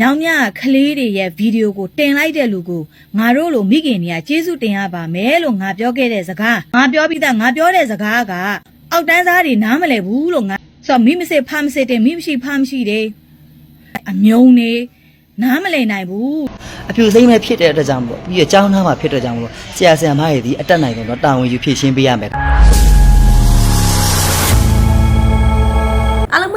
ညောင်မြကလေးတွေရဲ့ဗီဒီယိုကိုတင်လိုက်တဲ့လူကိုငါတို့လိုမိခင်တွေကကျေးဇူးတင်ရပါမယ်လို့ငါပြောခဲ့တဲ့စကားငါပြောပြီးသားငါပြောတဲ့စကားကအောက်တန်းစားတွေနားမလည်ဘူးလို့ငါဆိုတော့မိမစစ်ဖားမစစ်တဲ့မိမရှိဖားမရှိတယ်အမြုံနေနားမလည်နိုင်ဘူးအပြူစိမ့်မဲ့ဖြစ်တဲ့အတွက်ကြောင့်မို့ပြီးတော့ကျောင်းသားမှာဖြစ်တဲ့ကြောင့်မို့ဆရာဆရာမတွေဒီအတက်နိုင်တော့တာဝန်ယူဖြည့်ရှင်းပေးရမယ်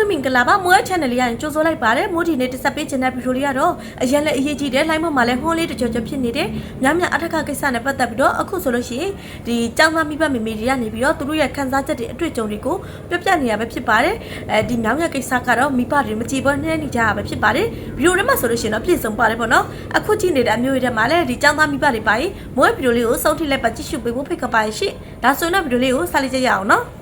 အားလုံးပဲမင်္ဂလာပါမွေး channel လေးရရင်ကြိုဆိုလိုက်ပါတယ်မိုးဒီနေ့တက်ဆက်ပေးခြင်းတဲ့ဗီဒီယိုလေးကတော့အရင်လည်းအရေးကြီးတယ် line ပေါ်မှာလည်းဟွန်းလေးတကြောကြောဖြစ်နေတယ်ညညအထက်ကကိစ္စနဲ့ပတ်သက်ပြီးတော့အခုဆိုလို့ရှိရင်ဒီចောင်းသားမိဘမေမေတွေကနေပြီးတော့သူတို့ရဲ့ခံစားချက်တွေအတွေ့အကြုံတွေကိုပြပြနေရပဲဖြစ်ပါတယ်အဲဒီညညကိစ္စကတော့မိဘတွေမကြည်ပွဲနှဲနေကြရပဲဖြစ်ပါတယ်ဗီဒီယိုထဲမှာဆိုလို့ရှိရင်တော့ပြည့်စုံပါတယ်ပေါ့နော်အခုကြည့်နေတဲ့အမျိုးတွေထဲမှာလည်းဒီចောင်းသားမိဘတွေပါရင်မွေးဗီဒီယိုလေးကိုစောင့်ထိလိုက်ပါကြည့်ရှုပေးဖို့ဖိတ်ကပါရရှိဒါဆိုရင်တော့ဗီဒီယိုလေးကိုဆက်လက်ကြည့်ရအောင်နော်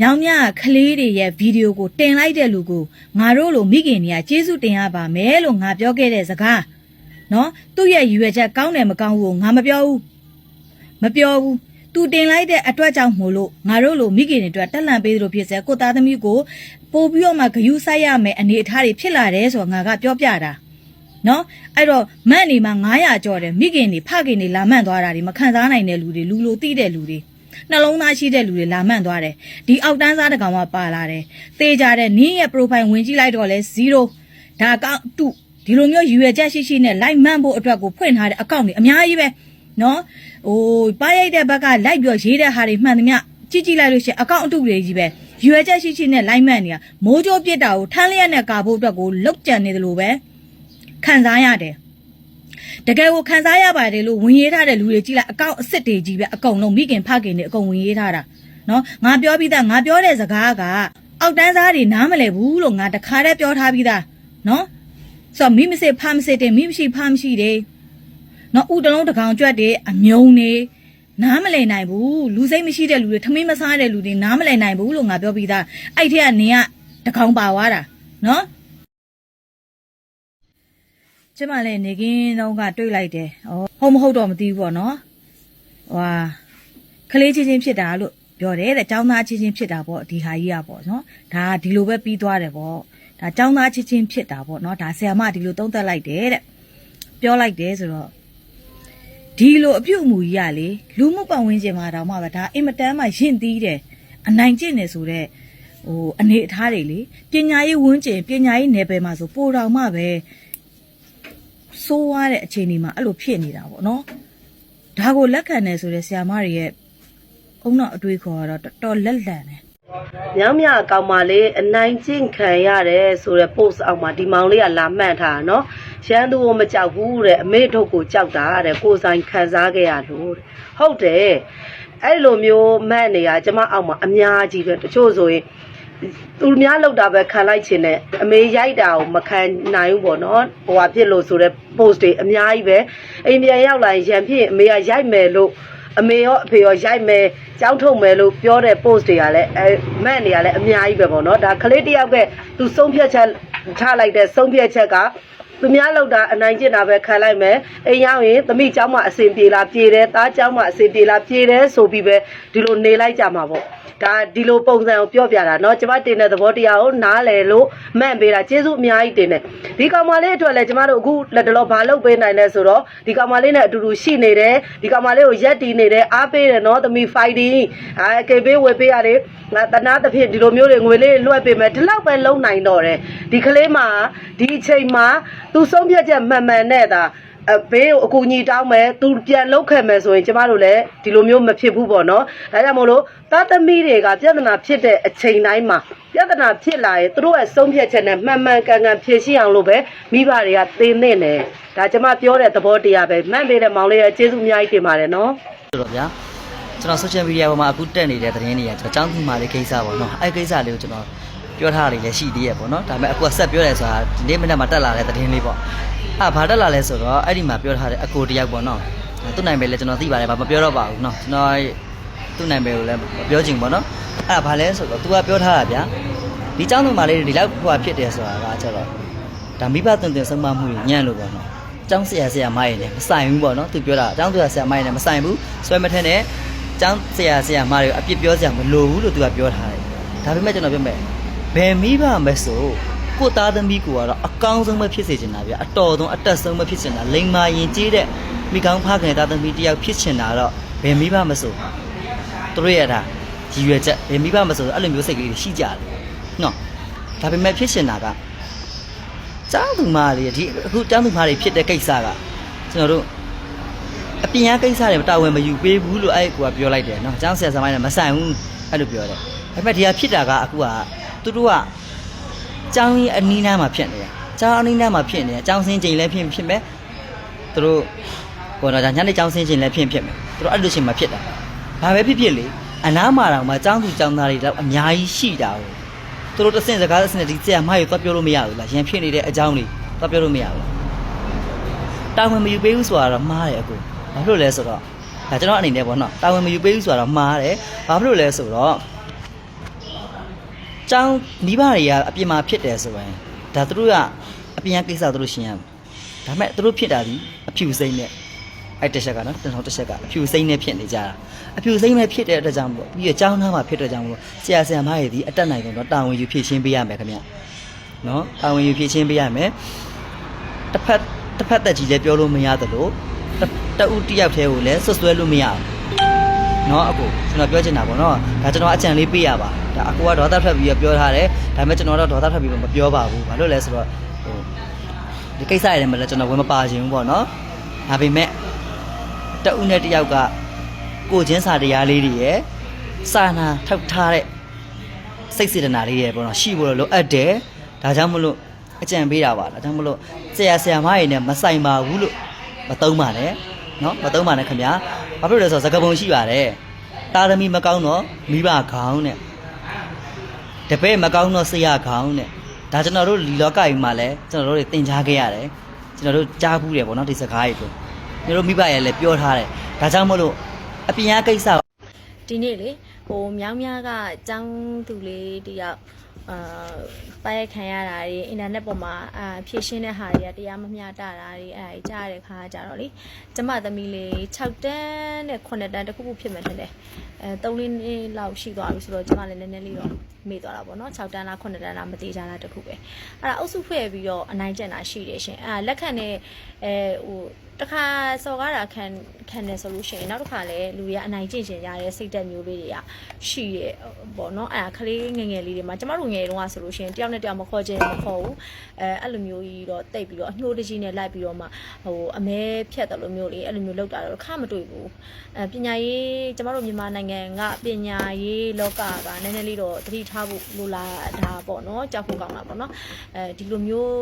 ညောင်မြကလေးတွေရဲ့ဗီဒီယိုကိုတင်လိုက်တဲ့လူကိုငါတို့လိုမိခင်တွေကကျေးဇူးတင်ရပါမယ်လို့ငါပြောခဲ့တဲ့စကားနော်သူ့ရဲ့ရည်ရွယ်ချက်ကောင်းတယ်မကောင်းဘူးကိုငါမပြောဘူးမပြောဘူးသူတင်လိုက်တဲ့အတွက်ကြောင့်မို့လို့ငါတို့လိုမိခင်တွေအတွက်တက်လန့်ပေးသလိုဖြစ်စေကိုသားသမီးကိုပို့ပြီးတော့မှဂယုစိုက်ရမယ်အနေအထားတွေဖြစ်လာတယ်ဆိုတော့ငါကပြောပြတာနော်အဲ့တော့မန့်နေမှာ900ကျော်တယ်မိခင်တွေဖခင်တွေလာမှန့်သွားတာတွေမခံစားနိုင်တဲ့လူတွေလူလိုသိတဲ့လူတွေ နှလုံးသားရှိတဲ့လူတွေလာမှန့်သွားတယ်ဒီအောက်တန်းစားတစ်ကောင်မှပါလာတယ်သေကြတဲ့နင်းရဲ့ profile ဝင်ကြည့်လိုက်တော့လဲ0ဒါကောက်တုဒီလိုမျိုးရွယ်ချက်ရှိရှိနဲ့ like မှန့်ဖို့အတွက်ကိုဖွင့်ထားတဲ့အကောင့်တွေအများကြီးပဲနော်ဟိုပါရိုက်တဲ့ဘက်က like ပြောရေးတဲ့ဟာတွေမှန်သမျှကြည့်ကြည့်လိုက်လို့ရှိရင်အကောင့်အတုတွေကြီးပဲရွယ်ချက်ရှိရှိနဲ့ like မှန့်နေတာမိုးကြိုးပြစ်တာကိုထမ်းလျက်နဲ့ကာဖို့အတွက်ကိုလောက်ကြံနေတယ်လို့ပဲခံစားရတယ် တကယ်ကိုခံစားရပါတယ်လို့ဝင်ရေးထားတဲ့လူတွေကြည့်လိုက်အကောင့်အစ်စ်တွေကြီးပဲအကုန်လုံးမိခင်ဖခင်တွေအကုန်ဝင်ရေးထားတာနော်ငါပြောပြီးသားငါပြောတဲ့စကားကအောက်တန်းစားတွေနားမလည်ဘူးလို့ငါတခါတည်းပြောထားပြီးသားနော်ဆိုတော့မိမစစ်ဖားမစစ်တဲ့မိမရှိဖားမရှိတယ်နော်ဥတလုံးတကောင်ကြွက်တယ်အမြုံနေနားမလည်နိုင်ဘူးလူစိတ်မရှိတဲ့လူတွေထမင်းမစားတဲ့လူတွေနားမလည်နိုင်ဘူးလို့ငါပြောပြီးသားအဲ့ထက်ကနေကတကောင်ပါသွားတာနော် ကျမလည်းနေကင်းတော့ကတွေ့လိုက်တယ်။အော်ဟုတ်မဟုတ်တော့မသိဘူးပေါ့နော်။ဟွာကလေးချင်းချင်းဖြစ်တာလို့ပြောတယ်တဲ့။ចောင်းသားချင်းချင်းဖြစ်တာပေါ့ဒီဟာကြီးอ่ะပေါ့နော်။ဒါဒီလိုပဲပြီးသွားတယ်ပေါ့။ဒါចောင်းသားချင်းချင်းဖြစ်တာပေါ့နော်။ဒါဆရာမဒီလိုသုံးသပ်လိုက်တယ်တဲ့။ပြောလိုက်တယ်ဆိုတော့ဒီလိုအပြုတ်အမူကြီးကလေလူမှုပတ်ဝန်းကျင်မှာတောင်မှပဲဒါအင်မတန်မှရင့်သီးတယ်အနိုင်ကျင့်တယ်ဆိုတော့ဟိုအနေအထားတွေလေပညာရေးဝန်းကျင်ပညာရေးနယ်ပယ်မှာဆိုပိုတောင်မှပဲ ဆိုးွားတဲ့အခြေအနေမှာအဲ့လိုဖြစ်နေတာပေါ့နော်ဒါကိုလက်ခံတယ်ဆိုတဲ့ဆရာမတွေရဲ့အုံနောက်အတွေးခေါ်ကတော့တော်တော်လက်လန့်တယ်ညောင်မြကောင်မလေးအနိုင်ကျင့်ခံရတယ်ဆိုတော့ post အောက်မှာဒီမောင်လေးကလာမှန့်ထားတာနော်ရန်သူကိုမကြောက်ဘူးတဲ့အမေထုတ်ကိုကြောက်တာတဲ့ကိုဆိုင်ခံစားခဲ့ရလို့ဟုတ်တယ်အဲ့လိုမျိုးမှန့်နေရကျမအောက်မှာအများကြီးပဲတချို့ဆိုရင် သူများလောက်တာပဲခံလိုက်ခြင်းနဲ့အမေရိုက်တာကိုမခံနိုင်ဘူးပေါ့နော်ဟိုဟာဖြစ်လို့ဆိုတဲ့ post တွေအများကြီးပဲအိမ်ပြန်ရောက်လာရင်ရန်ဖြစ်ရင်အမေကရိုက်မယ်လို့အမေရောအဖေရောရိုက်မယ်ကြောင်းထုတ်မယ်လို့ပြောတဲ့ post တွေကလည်းအဲမန့်တွေကလည်းအများကြီးပဲပေါ့နော်ဒါကလေးတစ်ယောက်ကသူဆုံးဖြတ်ချက်ချလိုက်တဲ့ဆုံးဖြတ်ချက်က သူများလောက်တာအနိုင်ကျင့်တာပဲခံလိုက်မယ်အိမ်ရောက်ရင်သမီးเจ้าမအစင်ပြေလားပြေတယ်သားเจ้าမအစင်ပြေလားပြေတယ်ဆိုပြီးပဲဒီလိုနေလိုက်ကြမှာပေါ့ဒါဒီလိုပုံစံကိုပြောပြတာเนาะကျမတင်တဲ့သဘောတရားကိုနားလည်လို့မှန်ပေးတာကျေးဇူးအများကြီးတင်တယ်ဒီကောင်မလေးအတွက်လည်းကျမတို့အခုလက်တလောဘာလုပ်ပေးနိုင်လဲဆိုတော့ဒီကောင်မလေးနဲ့အတူတူရှိနေတယ်ဒီကောင်မလေးကိုရက်တီနေတယ်အားပေးတယ်เนาะသမီး fighting အဲကေပေးဝေပေးရတယ်ငါတနာတစ်ဖြစ်ဒီလိုမျိုးတွေငွေလေးလွှဲပေးမယ်ဒီလောက်ပဲလုံနိုင်တော့တယ်ဒီကလေးမှာဒီအချိန်မှာ သူဆုံးဖြတ်ချက်မှန်မှန်နဲ့သာအဘေးကိုအကူညီတောင်းမယ်သူပြန်လောက်ခဲ့မယ်ဆိုရင်ကျမတို့လည်းဒီလိုမျိုးမဖြစ်ဘူးပေါ့နော်ဒါကြောင့်မို့လို့သားသမီးတွေကပြဿနာဖြစ်တဲ့အချိန်တိုင်းမှာပြဿနာဖြစ်လာရင်သူတို့ရဲ့ဆုံးဖြတ်ချက်နဲ့မှန်မှန်ကန်ကန်ဖြေရှင်းအောင်လို့ပဲမိဘတွေကသင်နေတယ်ဒါကျမပြောတဲ့သဘောတရားပဲမှန်ပေးတဲ့မောင်လေးရဲ့ကျေးဇူးအများကြီးတင်ပါတယ်နော်ဆိုတော့ဗျာကျွန်တော် social media ပေါ်မှာအခုတက်နေတဲ့သတင်းတွေကကျွန်တော်ចောင်းသူမာလေးကိစ္စပေါ့နော်အဲ့ကိစ္စလေးကိုကျွန်တော် ပြောထားတာလေးလည်းရှိသေးရဲ့ပေါ့နော်ဒါပေမဲ့အခုကဆက်ပြောရဲဆိုတာဒီနေ့မနေ့မှတက်လာတဲ့သတင်းလေးပေါ့အဲ့ဘာတက်လာလဲဆိုတော့အဲ့ဒီမှာပြောထားတဲ့အကိုတယောက်ပေါ့နော်သူ့နိုင်ပဲလဲကျွန်တော်သိပါတယ်ဘာမပြောတော့ပါဘူးနော်ကျွန်တော်သူ့နိုင်ပဲကိုလည်းမပြောချင်ဘူးပေါ့နော်အဲ့ဒါဘာလဲဆိုတော့ तू ကပြောထားတာဗျာဒီចောင်းသူမာလေးဒီလောက်ဟိုဖြစ်တယ်ဆိုတာကကျတော့ဒါမိဘတင်တင်ဆုံးမမှုညံ့လို့ပေါ့နော်ကျောင်းဆရာဆရာမရည်နဲ့မဆိုင်ဘူးပေါ့နော်သူပြောတာကျောင်းဆရာဆရာမရည်နဲ့မဆိုင်ဘူးဆွဲမထက်နဲ့ကျောင်းဆရာဆရာမတွေကိုအပြစ်ပြောစရာမလိုဘူးလို့သူကပြောထားတယ်ဒါပေမဲ့ကျွန်တော်ပြောမယ် ဘယ်မိဘမဆိုကိုသားသမီးကိုကတော့အကောင်းဆုံးပဲဖြစ်စေချင်တာဗျအတော်ဆုံးအတက်ဆုံးပဲဖြစ်ချင်တာလိမ္မာရင်ကြီးတဲ့မိကောင်းဖခင်သားသမီးတယောက်ဖြစ်ချင်တာတော့ဘယ်မိဘမဆိုသူတို့ရဲ့ဒါရည်ရွယ်ချက်ဘယ်မိဘမဆိုအဲ့လိုမျိုးစိတ်ကလေးတွေရှိကြတယ်နော်ဒါပေမဲ့ဖြစ်ချင်တာကကျောင်းသူမလေးဒီအခုကျောင်းသူမလေးဖြစ်တဲ့ကိစ္စကကျွန်တော်တို့အပြင်အကိစ္စတွေတာဝန်မယူပေးဘူးလို့အဲ့ကူကပြောလိုက်တယ်နော်ကျောင်းဆရာဆရာမနဲ့မဆိုင်ဘူးအဲ့လိုပြောတယ်ဒါပေမဲ့ဒီဟာဖြစ်တာကအခုက သူတို့ကကျောင်းကြီးအနီးနားမှာဖြစ်နေတယ်။ကျောင်းအနီးနားမှာဖြစ်နေတယ်။ကျောင်းစင်းချိန်လည်းဖြစ်ဖြစ်မယ်။သူတို့ဘောတော့ညနေကျောင်းစင်းချိန်လည်းဖြစ်ဖြစ်မယ်။သူတို့အဲ့လိုချိန်မှာဖြစ်တာ။ဘာပဲဖြစ်ဖြစ်လေအနားမှာတော့မှကျောင်းသူကျောင်းသားတွေတော့အများကြီးရှိတာကိုသူတို့တစ်ဆင့်စကားတစ်ဆင့်ဒီဆရာမကြီးသွားပြောလို့မရဘူးလား။ရန်ဖြစ်နေတဲ့အကြောင်းတွေသွားပြောလို့မရဘူး။တာဝန်မယူပေးဘူးဆိုတာတော့မှားတယ်အကို။ဘာဖြစ်လို့လဲဆိုတော့ဒါကျွန်တော်အနေနဲ့ပေါ့နော်။တာဝန်မယူပေးဘူးဆိုတာတော့မှားတယ်။ဘာဖြစ်လို့လဲဆိုတော့ ကျောင်းမိဘတွေကအပြင်မှာဖြစ်တယ်ဆိုရင်ဒါသူတို့ကအပြင်ကကိစ္စသူတို့ရှင်းရမယ်ဒါပေမဲ့သူတို့ဖြစ်တာဒီအဖြူစိမ့်နဲ့အဲ့တစ်ချက်ကနော်တထောင်တစ်ချက်ကအဖြူစိမ့်နဲ့ဖြစ်နေကြတာအဖြူစိမ့်နဲ့ဖြစ်တဲ့အတွက်ကြောင့်မို့ပြီးရကျောင်းသားမှာဖြစ်တဲ့ကြောင့်မို့ဆရာဆရာမတွေဒီအတက်နိုင်ကုန်တော့တာဝန်ယူဖြည့်ရှင်းပေးရမယ်ခင်ဗျနော်တာဝန်ယူဖြည့်ရှင်းပေးရမယ်တစ်ဖက်တစ်ဖက်သက်ကြီးလည်းပြောလို့မရသလိုတတူတယောက်တည်းကိုလည်းဆွဆွဲလို့မရဘူး เนาะအကိုကျွန်တော်ပြောချင်တာပေါ့เนาะဒါကျွန်တော်အကြံလေးပေးရပါ ဒါအကူကဒေါသထွက်ပြီးတော့ပြောထားတယ်ဒါပေမဲ့ကျွန်တော်တော့ဒေါသထွက်ပြီးတော့မပြောပါဘူးဘာလို့လဲဆိုတော့ဟိုဒီကိစ္စရတယ်မလဲကျွန်တော်ဝင်မပါခြင်းဘူးပေါ့နော်ဒါပေမဲ့တအုပ်နဲ့တယောက်ကကိုချင်းစာတရားလေးတွေရယ်စာနာထောက်ထားတဲ့စိတ်စေတနာလေးတွေပေါ့နော်ရှိဖို့လိုအပ်တယ်ဒါကြောင့်မလို့အကြံပေးတာပါဒါကြောင့်မလို့ဆရာဆရာမတွေနဲ့မဆိုင်ပါဘူးလို့မသုံးပါနဲ့နော်မသုံးပါနဲ့ခင်ဗျာဘာဖြစ်လို့လဲဆိုတော့သကပုံရှိပါတယ်တာသမီမကောင်းတော့မိဘကောင်းတဲ့ တပည့်မကောင်းတော့ဆရာခေါင်းတဲ့ဒါကျွန်တော်တို့လီလောကကြီးမှာလည်းကျွန်တော်တို့တွေသင်ကြားခဲ့ရတယ်ကျွန်တော်တို့ကြားဘူးတယ်ပေါ့နော်ဒီစကားကြီးကိုကျွန်တော်တို့မိဘရဲ့လည်းပြောထားတယ်ဒါကြောင့်မလို့အပြင်အကိစ္စဒီနေ့လေဟိုမြောင်းများကចောင်းသူလေးတယောက် အာပိုက်ခံရတာတွေအင်တာနက်ပေါ်မှာအာဖြည့်ရှင်းတဲ့ဟာတွေကတရားမမျှတတာတွေအဲ့ဒါကြီးကြားရတဲ့ခါကျတော့လေကျမသမီးလေး6တန်းနဲ့9တန်းတစ်ခုခုဖြစ်မှထင်တယ်အဲ3လေးနှစ်လောက်ရှိသွားပြီဆိုတော့ကျမလည်းနည်းနည်းလေးတော့မေ့သွားတာပေါ့နော်6တန်းလား9တန်းလားမသေးကြလားတစ်ခုပဲအဲ့ဒါအုပ်စုဖွဲ့ပြီးတော့အနိုင်ကျင့်တာရှိတယ်ရှင်အဲ့ဒါလက်ခံတဲ့အဲဟို တခါစော်ကားတာခံခံတယ်ဆိုလို့ရှိရင်နောက်တစ်ခါလည်းလူတွေကအနိုင်ကျင့်ရှင်ရတဲ့စိတ်သက်မျိုးလေးတွေကရှိတယ်ပေါ့နော်အဲ့ဒါကလေးငယ်ငယ်လေးတွေမှာကျမတို့ငယ်တုန်းကဆိုလို့ရှိရင်တယောက်နဲ့တယောက်မခေါ်ခြင်းမခေါ်ဘူးအဲအဲ့လိုမျိုးကြီးတော့တိတ်ပြီးတော့အညှိုးတကြီးနဲ့လိုက်ပြီးတော့မှဟိုအမဲဖြတ်တယ်လို့မျိုးလေးအဲ့လိုမျိုးလောက်တာတော့ခါမတွေ့ဘူးအဲပညာရေးကျမတို့မြန်မာနိုင်ငံကပညာရေးလောကကနည်းနည်းလေးတော့သတိထားဖို့လိုလာတာပေါ့နော်ကြောက်ဖို့ကောင်းတာပေါ့နော်အဲဒီလိုမျိုး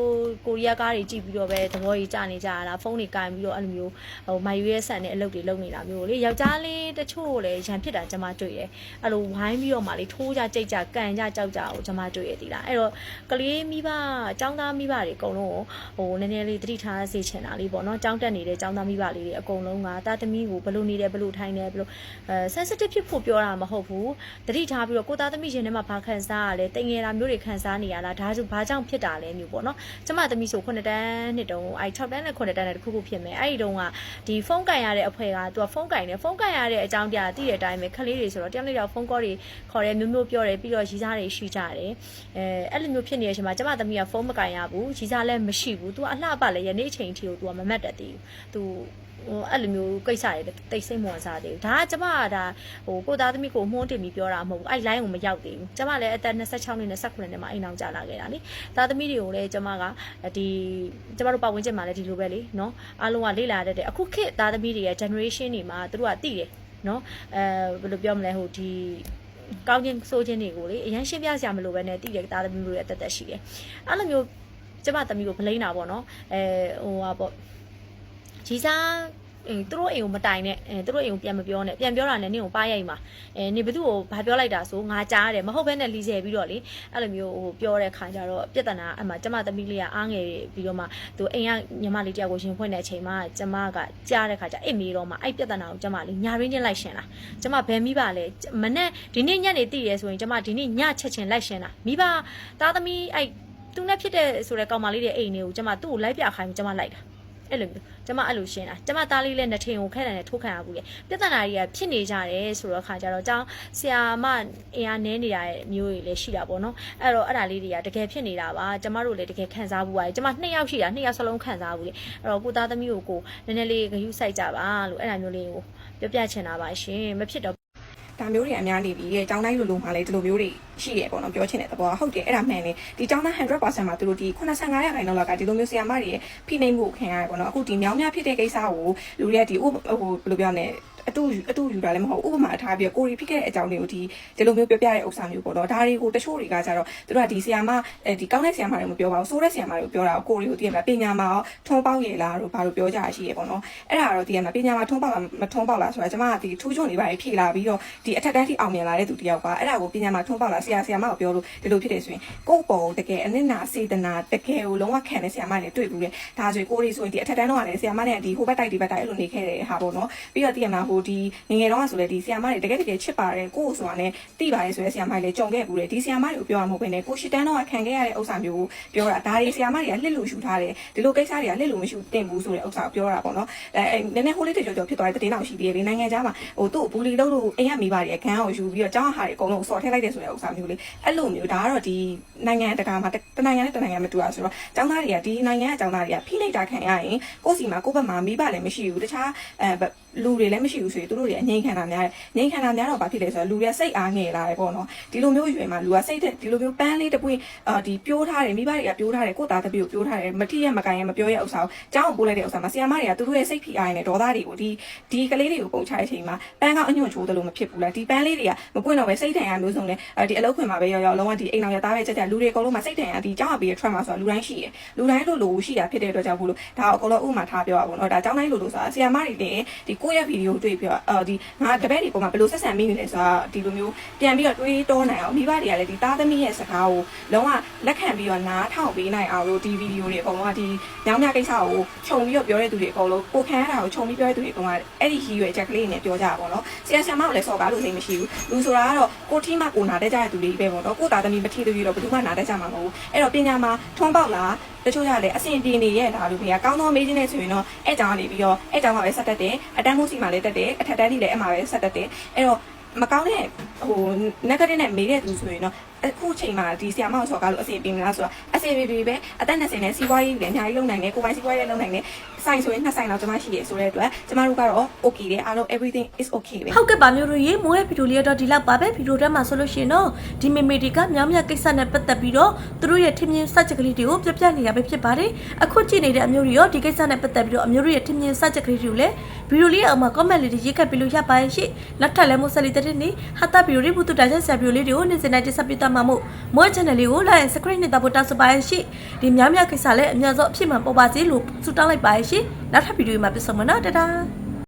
ကိုရီးယားကားတွေကြည့်ပြီးတော့ပဲသဘောကြီးကြနေကြရတာဖုန်းတွေကင်ပြီးတော့အဲ့လိုမျိုးဟိုမိုင်ရွေးဆန်တဲ့အလုပ်တွေလုပ်နေတာမျိုးလေယောက်ျားလေးတချို့လည်းရန်ဖြစ်တာကျွန်မတွေ့တယ်အဲ့လိုဝိုင်းပြီးတော့မှလေထိုးကြကြိတ်ကြကန်ကြကြောက်ကြကိုကျွန်မတွေ့ရသေးလားအဲ့တော့ကလေးမိဘចောင်းသားမိဘတွေအကုန်လုံးကိုဟိုနည်းနည်းလေးသတိထားစေချင်တာလေးပေါ့နော်ចောင်းတက်နေတဲ့ចောင်းသားမိဘလေးတွေအကုန်လုံးကတာသမီးကိုဘလို့နေတယ်ဘလို့ထိုင်တယ်ဘလို့အဲ sensitive ဖြစ်ဖို့ပြောတာမဟုတ်ဘူးသတိထားပြီးတော့ကိုသားသမီးရှင်ထဲမှာဘာခံစားရလဲတင်ငယ်တာမျိုးတွေခံစားနေရလားဒါဆိုဘာကြောင့်ဖြစ်တာလဲမျိုးပေါ့နော်ကျမသမီးဆို9တန်းနှစ်တုန်းအဲ6တန်းနဲ့9တန်းနဲ့တခုခုဖြစ်မယ် အဲ့ဒီတုန်းကဒီဖုန်းကန်ရတဲ့အဖွဲကသူကဖုန်းကန်နေဖုန်းကန်ရတဲ့အကြောင်းတရားသိတဲ့အတိုင်းပဲခလေးတွေဆိုတော့တယောက်နဲ့တယောက်ဖုန်းကောတွေခေါ်တယ်မျိုးမျိုးပြောတယ်ပြီးတော့ရီစားတွေရှိကြတယ်အဲအဲ့လိုမျိုးဖြစ်နေတဲ့အချိန်မှာကျမသမီးကဖုန်းမကန်ရဘူးရီစားလည်းမရှိဘူးသူကအလှပလည်းယနေ့အချိန်ထိကိုသူကမမတ်တတ်သေးဘူးသူ ဟိုအဲ့လိုမျိုးကိစ္စတွေတိတ်ဆိတ်မဝင်စားသေးဘူးဒါကကျမကဒါဟိုကိုသားသမီးကိုမှုန်းတင်ပြီးပြောတာမဟုတ်ဘူးအဲ့ line ကိုမရောက်သေးဘူးကျမလည်းအသက်26နှစ်နဲ့19နှစ်မှာအိမ်အောင်ကြာလာခဲ့တာလေသားသမီးတွေကိုလည်းကျမကဒီကျမတို့ပတ်ဝန်းကျင်မှာလည်းဒီလိုပဲလေနော်အားလုံးကလေ့လာတတ်တယ်အခုခေတ်သားသမီးတွေရဲ့ generation တွေမှာသူတို့ကသိတယ်နော်အဲဘယ်လိုပြောမလဲဟိုဒီကောင်းခြင်းဆိုးခြင်းတွေကိုလေအရင်ရှင်းပြစရာမလိုပဲနဲ့တည်တဲ့သားသမီးတွေရဲ့အသက်သက်ရှိတယ်အဲ့လိုမျိုးကျမသမီးကိုဗလိမ့်တာပေါ့နော်အဲဟိုဟာပေါ့ ကြီးစားအဲသူတို့အိမ်ကိုမတိုင်နဲ့အဲသူတို့အိမ်ကိုပြန်မပြောနဲ့ပြန်ပြောတာနဲ့နင့်ကိုပါရိုက်မှာအဲနေဘသူ့ကိုဘာပြောလိုက်တာဆိုငါကြားတယ်မဟုတ်ဘဲနဲ့လီဆယ်ပြီးတော့လေအဲ့လိုမျိုးဟိုပြောတဲ့ခါကျတော့ပြဿနာအမှကျမသမီးလေးကအားငယ်ပြီးတော့မှသူအိမ်ကညီမလေးတယောက်ကိုရှင်ဖွင့်တဲ့အချိန်မှာကျမကကြားတဲ့ခါကျအိတ်မေးတော့မှအဲ့ပြဿနာကိုကျမလေးညာရင်းချင်းလိုက်ရှင်လာကျမဘယ်မိပါလဲမနဲ့ဒီနေ့ညနေတည်ရဲဆိုရင်ကျမဒီနေ့ညချက်ချင်းလိုက်ရှင်လာမိဘသားသမီးအဲ့သူနဲ့ဖြစ်တဲ့ဆိုတဲ့ကောင်မလေးတွေအိမ်တွေကိုကျမသူ့ကိုလိုက်ပြခိုင်းကျမလိုက်တာ အဲ့လိုမျိုးကျမအဲ့လိုရှင်းတာကျမသားလေးလည်းနှစ်ထင်ကိုခက်တယ်နဲ့ထိုးခံရဘူးလေပြဿနာတွေကဖြစ်နေကြတယ်ဆိုတော့ခါကြတော့ကျောင်းဆရာမအင်အားနည်းနေရတဲ့မျိုးတွေလည်းရှိတာပေါ့နော်အဲ့တော့အဲ့ဒါလေးတွေကတကယ်ဖြစ်နေတာပါကျမတို့လည်းတကယ်ခံစားဘူးပါတယ်ကျမနှစ်ယောက်ရှိတာနှစ်ယောက်စလုံးခံစားဘူးလေအဲ့တော့ကိုသားသမီးကိုကိုနည်းနည်းလေးဂရုစိုက်ကြပါလို့အဲ့ဒါမျိုးလေးကိုပြောပြချင်တာပါရှင်မဖြစ်တော့ ဒါမျိုးတွေအများနေပြီတဲ့ကျောင်းတိုင်းလိုလိုမှလည်းဒီလိုမျိုးတွေရှိရပေါ့နော်ပြောချင်တဲ့သဘောကဟုတ်တယ်အဲ့ဒါမှန်တယ်ဒီကျောင်းသား100%မှာသူတို့ဒီ85ရာခိုင်နှုန်းလောက်ကဒီလိုမျိုးဆီယာမတွေရဲ့ဖိနှိပ်မှုကိုခံရတယ်ပေါ့နော်အခုဒီမြောင်းများဖြစ်တဲ့ကိစ္စကိုလူတွေကဒီဥဟိုဘယ်လိုပြောမလဲ အတူအတူယူတာလည်းမဟုတ်ဥပမာထားပြီးကိုရီဖြစ်ခဲ့တဲ့အကြောင်းတွေကိုဒီဒီလိုမျိုးပြောပြတဲ့ဥစ္စာမျိုးပေါ့နော်ဒါတွေကိုတချို့တွေကကြတော့သူတို့ကဒီဆီယာမအဲဒီကောင်းတဲ့ဆီယာမတွေမပြောပါဘူးဆိုးတဲ့ဆီယာမတွေကိုပြောတာကိုရီကိုတည်ရမှာပညာမှာရောထုံးပေါက်ရလားတို့ဘာလို့ပြောကြရရှိရပေါ့နော်အဲ့ဒါတော့တည်ရမှာပညာမှာထုံးပေါက်လားမထုံးပေါက်လားဆိုတာကျွန်မကဒီထူးချွန်နေပါဖြေလာပြီးတော့ဒီအထက်တန်းထိအောင်မြင်လာတဲ့သူတယောက်ကအဲ့ဒါကိုပညာမှာထုံးပေါက်လားဆရာဆရာမကိုပြောလို့ဒီလိုဖြစ်တယ်ဆိုရင်ကိုယ့်ပေါ်ကိုတကယ်အနစ်နာစေတနာတကယ်ကိုလုံးဝခံတဲ့ဆရာမတွေတွေ့ဘူးလေဒါဆိုရင်ကိုရီဆိုရင်ဒီအထက်တန်းတော့ကလည်းဆရာမနဲ့ဒီဟိုဘက်တိုက်ဒီဘက်တိုက်အဲ့လိုနေခဲ့တဲ့ဟာပေါ့နော်ပြီးတော့တည်ရမှာဟိုဒီငငယ်တော့ကဆိုလေဒီဆရာမတွေတကယ်တကယ်ချစ်ပါတယ်ကိုယ်ဆိုတာနဲ့တိပါတယ်ဆိုတဲ့ဆရာမတွေလည်းကြုံခဲ့ဘူးလေဒီဆရာမတွေကိုပြောရမှာမဟုတ်ဘဲနဲ့ကိုရှိတန်းတော့ခံခဲ့ရတဲ့ဥစ္စာမျိုးကိုပြောတာဒါတွေဆရာမတွေကလှစ်လို့ယူထားတယ်ဒီလိုကိစ္စတွေကလှစ်လို့မရှိတင်ဘူးဆိုတဲ့ဥစ္စာကိုပြောတာပေါ့နော်အဲနည်းနည်းဟိုလေးတကြောကြောဖြစ်သွားတဲ့တင်းအောင်ရှိသေးတယ်လေနိုင်ငံခြားမှာဟိုသူ့ဘူလီလို့လို့အိမ်ကမိပါတယ်အခန်းကိုယူပြီးတော့ကျောင်းဟာတွေအကုန်လုံးစော်ထည့်လိုက်တယ်ဆိုတဲ့ဥစ္စာမျိုးလေးအဲ့လိုမျိုးဒါကတော့ဒီနိုင်ငံတကာမှာတနိုင်ငံနဲ့တနိုင်ငံမတူတာဆိုတော့ကျောင်းသားတွေကဒီနိုင်ငံကကျောင်းသားတွေကဖိနှိပ်တာခံရရင်ကိုယ့်စီမှာကိုယ့်ဘက်မှာမိဘလည်းမရှိဘူးတခြားအဲ လူတွေလည်းမရှိဘူးဆိုရင်သူတို့တွေအငြိမ်ခံတာများတယ်ငြိမ်ခံတာများတော့ဘာဖြစ်လဲဆိုတော့လူတွေကစိတ်အားငယ်လာတယ်ပေါ့နော်ဒီလိုမျိုးရွယ်မှာလူကစိတ်တဲ့ဒီလိုမျိုးပန်းလေးတစ်ပွင့်အာဒီပြိုးထားတယ်မိဘတွေကပြိုးထားတယ်ကိုယ့်သားတစ်ပြိုးပြိုးထားတယ်မထီရမကန်ရမပြောရဥစ္စာကိုကျောင်းကိုပို့လိုက်တဲ့ဥစ္စာမှာဆီယမတွေကသူတို့ရဲ့စိတ်ဖိအားရနဲ့ဒေါသတွေကိုဒီဒီကလေးတွေကိုပုံချတဲ့အချိန်မှာပန်းကောင်အညွန့်ချိုးတယ်လို့မဖြစ်ဘူးလားဒီပန်းလေးတွေကမပွင့်တော့ပဲစိတ်ထန်ရမျိုးစုံလဲဒီအလုပ်ခွင်မှာပဲရောက်ရောက်လုံးဝဒီအိမ်တော်ရသားပဲကြက်ကြက်လူတွေအကုန်လုံးမှာစိတ်ထန်ရဒီကျောင်းအပေးရ trauma ဆိုတာလူတိုင်းရှိတယ်လူတိုင်းလိုလိုရှိတာဖြစ်တဲ့အတွက်ကြောင့်ဘူးလို့ဒါအကုန်လုံးဥမာထားပြောရပါဘောနော်ဒါကျောင်းတိုင်းလိုလိုဆိုတာဆီယမတွေလည်းဒီကိုယ့်ရဲ့ဗီဒီယိုတွေ့ပြီးတော့အော်ဒီငါတပည့်တွေပုံမှာဘယ်လိုဆက်ဆံမိနေလဲဆိုတာဒီလိုမျိုးပြန်ပြီးတော့တွေးတောနိုင်အောင်မိဘတွေကလည်းဒီသားသမီးရဲ့စကားကိုလုံးဝလက်ခံပြီးတော့နားထောင်ပေးနိုင်အောင်လို့ဒီဗီဒီယိုတွေအကုန်လုံးကဒီညောင်ညကိစ္စကိုခြုံပြီးတော့ပြောတဲ့သူတွေအကုန်လုံးကိုခံရတာကိုခြုံပြီးပြောတဲ့သူတွေအကုန်လုံးကအဲ့ဒီဟီရွယ်ချက်ကလေးနဲ့ပြောကြတာပေါ့နော်ဆရာဆရာမကလည်းစော်ကားလို့စိတ်မရှိဘူးလူဆိုတာကတော့ကိုထီးမှကိုနာတတ်ကြတဲ့သူတွေပဲပေါ့နော်ကိုသားသမီးမထီးသေးဘူးတော့ဘယ်သူမှနာတတ်ကြမှာမဟုတ်ဘူးအဲ့တော့ပညာမှာထွန်းပေါက်လား တချို့ကလည်းအဆင်ပြေနေရဲ့လားလို့ခင်ဗျာကောင်းသောမေးခြင်းနဲ့ဆိုရင်တော့အဲ့ကြောင်ကနေပြီးတော့အဲ့ကြောင်ကပဲဆက်တက်တယ်အတန်းမှုစီမှာလည်းတက်တယ်အထက်တန်းကြီးလည်းအဲ့မှာပဲဆက်တက်တယ်အဲ့တော့မကောင်းတဲ့ဟို negative နဲ့မေးတဲ့သူဆိုရင်တော့ အခုချိန်မှာဒီဆီယာမကိုဆော်ကားလို့အဆင်ပြေမလားဆိုတော့အဆင်ပြေပြေပဲအသက်20နဲ့စီးပွားရေးလည်းအများကြီးလုပ်နိုင်တယ်ကိုယ်ပိုင်စီးပွားရေးလည်းလုပ်နိုင်တယ်ဆိုင်ဆိုရင်နှစ်ဆိုင်တော့ကျွန်မရှိရဆိုတဲ့အတွက်ကျမတို့ကတော့ okay တယ်အားလုံး everything is okay ပဲဟုတ်ကဲ့ပါမျိုးတို့ရေမိုးရဲ့ဗီဒီယိုလေးတော့ဒီလောက်ပါပဲဗီဒီယိုထဲမှာဆိုလို့ရှိရင်တော့ဒီမေမေတွေကမြောင်းမြကိစ္စနဲ့ပတ်သက်ပြီးတော့သူတို့ရဲ့ထင်မြင်စကြက်ကလေးတွေကိုပြပြနေရပဲဖြစ်ပါတယ်အခုကြည့်နေတဲ့အမျိုးတွေရောဒီကိစ္စနဲ့ပတ်သက်ပြီးတော့အမျိုးတို့ရဲ့ထင်မြင်စကြက်ကလေးတွေကိုလည်းဗီဒီယိုလေးအောက်မှာ comment လေးတွေရေးခတ်ပြီးလို့ရပါရဲ့ရှိနောက်ထပ်လည်းမိုးဆက်လေးတဲ့နေ့ဟာတာဗီဒီယိုလေးဘုသူတာချက်ဆရာဗီဒီယိုလေးတွေကိုနေ့စဉ်တိုင်းတင်ဆက်ပေးသွားမှာမို့မိုး channel လေးကို like and subscribe နဲ့တောက်ဖို့တောက်စပါရဲ့ရှိဒီမြောင်းမြကိစ္စလည်းအများဆုံးအဖြစ်မှန်ပေါ်ပါစေလို့ဆုတောင်းလိုက်ပါရဲ့ရှိနောက်ထပ်ဗီဒီယိုမှာပြန်ဆုံမယ်နော်တဒါ